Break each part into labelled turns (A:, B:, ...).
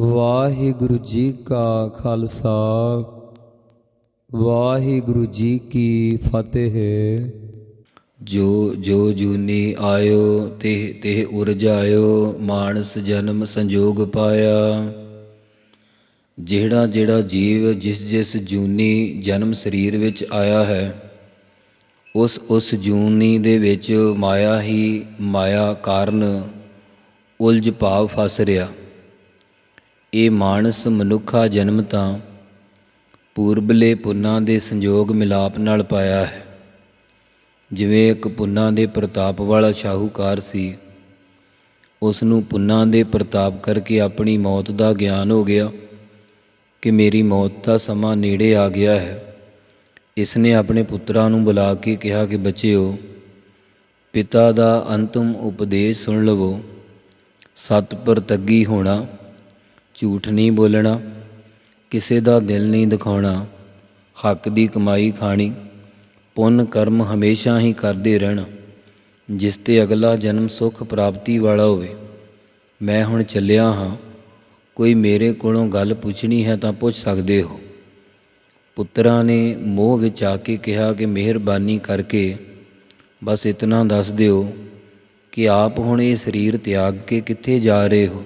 A: ਵਾਹਿਗੁਰੂ ਜੀ ਕਾ ਖਾਲਸਾ, ਵਾਹਿਗੁਰੂ ਜੀ ਕੀ ਫਤਿਹ।
B: ਜੋ ਜੋ ਜੂਨੀ ਆਇਓ ਤੇ ਤੇ ਉਰਜਾਇਓ, ਮਾਨਸ ਜਨਮ ਸੰਜੋਗ ਪਾਇਆ। ਜਿਹੜਾ ਜਿਹੜਾ ਜੀਵ ਜਿਸ ਜਿਸ ਜੂਨੀ ਜਨਮ ਸਰੀਰ ਵਿੱਚ ਆਇਆ ਹੈ, ਉਸ ਉਸ ਜੂਨੀ ਦੇ ਵਿੱਚ ਮਾਇਆ ਹੀ ਮਾਇਆ ਕਾਰਨ ਉਲਝ ਭਾਵ ਫਸ ਰਿਹਾ। ਇਹ ਮਾਨਸ ਮਨੁੱਖਾ ਜਨਮ ਤਾਂ ਪੂਰਬਲੇ ਪੁੰਨਾਂ ਦੇ ਸੰਜੋਗ ਮਿਲਾਪ ਨਾਲ ਪਾਇਆ ਹੈ। ਜਿਵੇਂ ਇੱਕ ਪੁੰਨਾਂ ਦੇ ਪ੍ਰਤਾਪ ਵਾਲਾ ਸ਼ਾਹੂਕਾਰ ਸੀ ਉਸ ਨੂੰ ਪੁੰਨਾਂ ਦੇ ਪ੍ਰਤਾਪ ਕਰਕੇ ਆਪਣੀ ਮੌਤ ਦਾ ਗਿਆਨ ਹੋ ਗਿਆ ਕਿ ਮੇਰੀ ਮੌਤ ਦਾ ਸਮਾਂ ਨੇੜੇ ਆ ਗਿਆ ਹੈ। ਇਸ ਨੇ ਆਪਣੇ ਪੁੱਤਰਾਂ ਨੂੰ ਬੁਲਾ ਕੇ ਕਿਹਾ ਕਿ ਬੱਚਿਓ, ਪਿਤਾ ਦਾ ਅੰਤਮ ਉਪਦੇਸ਼ ਸੁਣ ਲਵੋ ਸਤ ਪਰਤੱਗੀ ਹੋਣਾ ਝੂਠ ਨਹੀਂ ਬੋਲਣਾ, ਕਿਸੇ ਦਾ ਦਿਲ ਨਹੀਂ ਦਿਖਾਉਣਾ, ਹੱਕ ਦੀ ਕਮਾਈ ਖਾਣੀ, ਪੁੰਨ ਕਰਮ ਹਮੇਸ਼ਾ ਹੀ ਕਰਦੇ ਰਹਿਣਾ, ਜਿਸ ਤੇ ਅਗਲਾ ਜਨਮ ਸੁਖ ਪ੍ਰਾਪਤੀ ਵਾਲਾ ਹੋਵੇ। ਮੈਂ ਹੁਣ ਚੱਲਿਆ ਹਾਂ, ਕੋਈ ਮੇਰੇ ਕੋਲੋਂ ਗੱਲ ਪੁੱਛਣੀ ਹੈ ਤਾਂ ਪੁੱਛ ਸਕਦੇ ਹੋ। ਪੁੱਤਰਾਂ ਨੇ ਮੋਹ ਵਿੱਚ ਆ ਕੇ ਕਿਹਾ ਕਿ ਮਿਹਰਬਾਨੀ ਕਰਕੇ ਬਸ ਇਤਨਾ ਦੱਸ ਦਿਓ ਕਿ ਆਪ ਹੁਣ ਇਹ ਸਰੀਰ ਤਿਆਗ ਕੇ ਕਿੱਥੇ ਜਾ ਰਹੇ ਹੋ।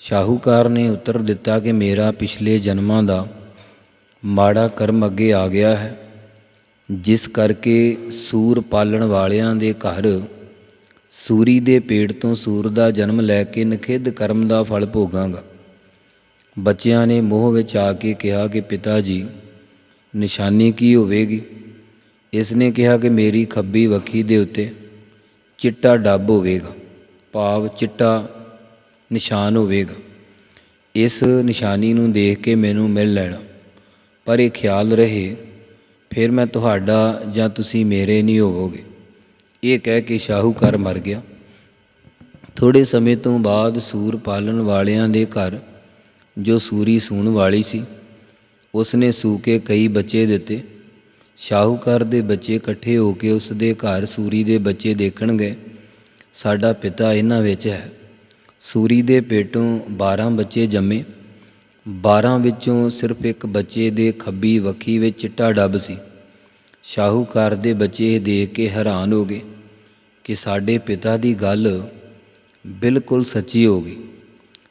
B: ਸ਼ਾਹੂਕਾਰ ਨੇ ਉੱਤਰ ਦਿੱਤਾ ਕਿ ਮੇਰਾ ਪਿਛਲੇ ਜਨਮਾਂ ਦਾ ਮਾੜਾ ਕਰਮ ਅੱਗੇ ਆ ਗਿਆ ਹੈ, ਜਿਸ ਕਰਕੇ ਸੂਰ ਪਾਲਣ ਵਾਲਿਆਂ ਦੇ ਘਰ ਸੂਰੀ ਦੇ ਪੇਟ ਤੋਂ ਸੂਰ ਦਾ ਜਨਮ ਲੈ ਕੇ ਨਖਿੱਧ ਕਰਮ ਦਾ ਫਲ ਭੋਗਾਂਗਾ। ਬੱਚਿਆਂ ਨੇ ਮੋਹ ਵਿੱਚ ਆ ਕੇ ਕਿਹਾ ਕਿ ਪਿਤਾ ਜੀ, ਨਿਸ਼ਾਨੀ ਕੀ ਹੋਵੇਗੀ? ਇਸ ਨੇ ਕਿਹਾ ਕਿ ਮੇਰੀ ਖੱਬੀ ਵੱਖੀ ਦੇ ਉੱਤੇ ਚਿੱਟਾ ਡੱਬ ਹੋਵੇਗਾ, ਭਾਵ ਚਿੱਟਾ ਨਿਸ਼ਾਨ ਹੋਵੇਗਾ। ਇਸ ਨਿਸ਼ਾਨੀ ਨੂੰ ਦੇਖ ਕੇ ਮੈਨੂੰ ਮਿਲ ਲੈਣਾ। ਪਰ ਇਹ ਖਿਆਲ ਰਹੇ, ਫਿਰ ਮੈਂ ਤੁਹਾਡਾ ਜਾਂ ਤੁਸੀਂ ਮੇਰੇ ਨਹੀਂ ਹੋਵੋਗੇ। ਇਹ ਕਹਿ ਕੇ ਸ਼ਾਹੂਕਾਰ ਮਰ ਗਿਆ। ਥੋੜੇ ਸਮੇਂ ਤੋਂ ਬਾਅਦ ਸੂਰ ਪਾਲਣ ਵਾਲਿਆਂ ਦੇ ਘਰ, ਜੋ ਸੂਰੀ ਸੂਣ ਵਾਲੀ ਸੀ ਉਸ ਨੇ ਸੂ ਕੇ ਕਈ ਬੱਚੇ ਦਿੱਤੇ। ਸ਼ਾਹੂਕਾਰ ਦੇ ਬੱਚੇ ਇਕੱਠੇ ਹੋ ਕੇ ਉਸ ਦੇ ਘਰ ਸੂਰੀ ਦੇ ਬੱਚੇ ਦੇਖਣ ਗਏ। ਸਾਡਾ ਪਿਤਾ ਇਹਨਾਂ ਵਿੱਚ ਹੈ। ਸੂਰੀ ਦੇ ਪੇਟੋਂ 12 ਬੱਚੇ ਜੰਮੇ। 12 ਵਿੱਚੋਂ ਸਿਰਫ ਇੱਕ ਬੱਚੇ ਦੇ ਖੱਬੀ ਵੱਖੀ ਵਿੱਚ ਚਿੱਟਾ ਡੱਬ ਸੀ। ਸ਼ਾਹੂਕਾਰ ਦੇ ਬੱਚੇ ਦੇਖ ਕੇ ਹੈਰਾਨ ਹੋ ਗਏ ਕਿ ਸਾਡੇ ਪਿਤਾ ਦੀ ਗੱਲ ਬਿਲਕੁਲ ਸੱਚੀ ਹੋ ਗਈ।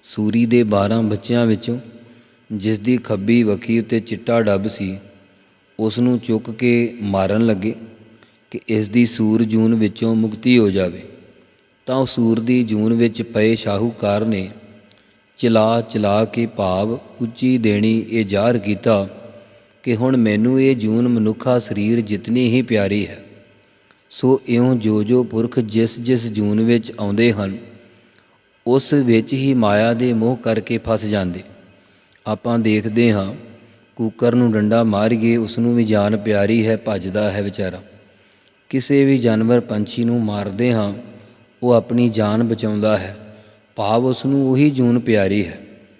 B: ਸੂਰੀ ਦੇ 12 ਬੱਚਿਆਂ ਵਿੱਚੋਂ ਜਿਸ ਦੀ ਖੱਬੀ ਵੱਖੀ ਉੱਤੇ ਚਿੱਟਾ ਡੱਬ ਸੀ ਉਸ ਨੂੰ ਚੁੱਕ ਕੇ ਮਾਰਨ ਲੱਗੇ ਕਿ ਇਸ ਦੀ ਸੂਰ ਜੂਨ ਵਿੱਚੋਂ ਮੁਕਤੀ ਹੋ ਜਾਵੇ। ਤਾਂ ਉਹ ਸੂਰ ਦੀ ਜੂਨ ਵਿੱਚ ਪਏ ਸ਼ਾਹੂਕਾਰ ਨੇ ਚਲਾ ਚਲਾ ਕੇ ਭਾਵ ਉੱਚੀ ਦੇਣੀ ਇਹ ਜ਼ਾਹਰ ਕੀਤਾ ਕਿ ਹੁਣ ਮੈਨੂੰ ਇਹ ਜੂਨ ਮਨੁੱਖਾ ਸਰੀਰ ਜਿਤਨੀ ਹੀ ਪਿਆਰੀ ਹੈ, ਸੋ ਇਉਂ ਜੋ ਜੋ ਪੁਰਖ ਜਿਸ ਜਿਸ ਜੂਨ ਵਿੱਚ ਆਉਂਦੇ ਹਨ, ਉਸ ਵਿੱਚ ਹੀ ਮਾਇਆ ਦੇ ਮੋਹ ਕਰਕੇ ਫਸ ਜਾਂਦੇ। ਆਪਾਂ ਦੇਖਦੇ ਹਾਂ, ਕੂਕਰ ਨੂੰ ਡੰਡਾ ਮਾਰੀਏ ਉਸ ਨੂੰ ਵੀ ਜਾਨ ਪਿਆਰੀ ਹੈ, ਭੱਜਦਾ ਹੈ ਵਿਚਾਰਾ। ਕਿਸੇ ਵੀ ਜਾਨਵਰ ਪੰਛੀ ਨੂੰ ਮਾਰਦੇ ਹਾਂ ਉਹ ਆਪਣੀ ਜਾਨ ਬਚਾਉਂਦਾ ਹੈ। ਭਾਵ ਉਸ ਨੂੰ ਉਹੀ ਜੂਨ ਪਿਆਰੀ ਹੈ।